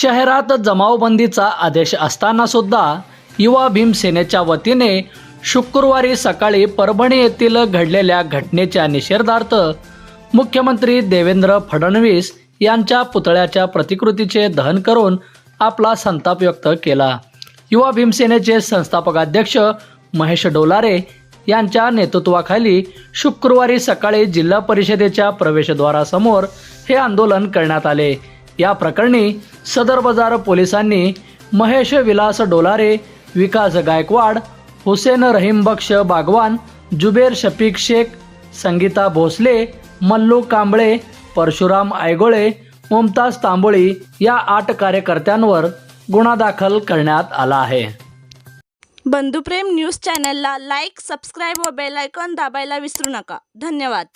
शहरात जमावबंदीचा आदेश असताना सुद्धा युवा भीमसेनेच्या वतीने शुक्रवारी सकाळी परभणी येथील घडलेल्या घटनेच्या निषेधार्थ मुख्यमंत्री देवेंद्र फडणवीस यांच्या पुतळ्याच्या प्रतिकृतीचे दहन करून आपला संताप व्यक्त केला. युवा भीमसेनेचे संस्थापक अध्यक्ष महेश डोलारे यांच्या नेतृत्वाखाली शुक्रवारी सकाळी जिल्हा परिषदेच्या प्रवेशद्वारासमोर हे आंदोलन करण्यात आले. या प्रकरणी सदर बाजार पोलिसांनी महेश विलास डोलारे विकास गायकवाड हुसेन रहीम बक्ष बागवान जुबेर शफीक शेख संगीता भोसले मल्लू कांबळे परशुराम आयगोळे मुमताज तांबोळी या आठ कार्यकर्त्यांवर गुन्हा दाखल करण्यात आला आहे. बंधुप्रेम न्यूज चॅनलला लाईक सबस्क्राईब व बेल दाबायला विसरू नका. धन्यवाद.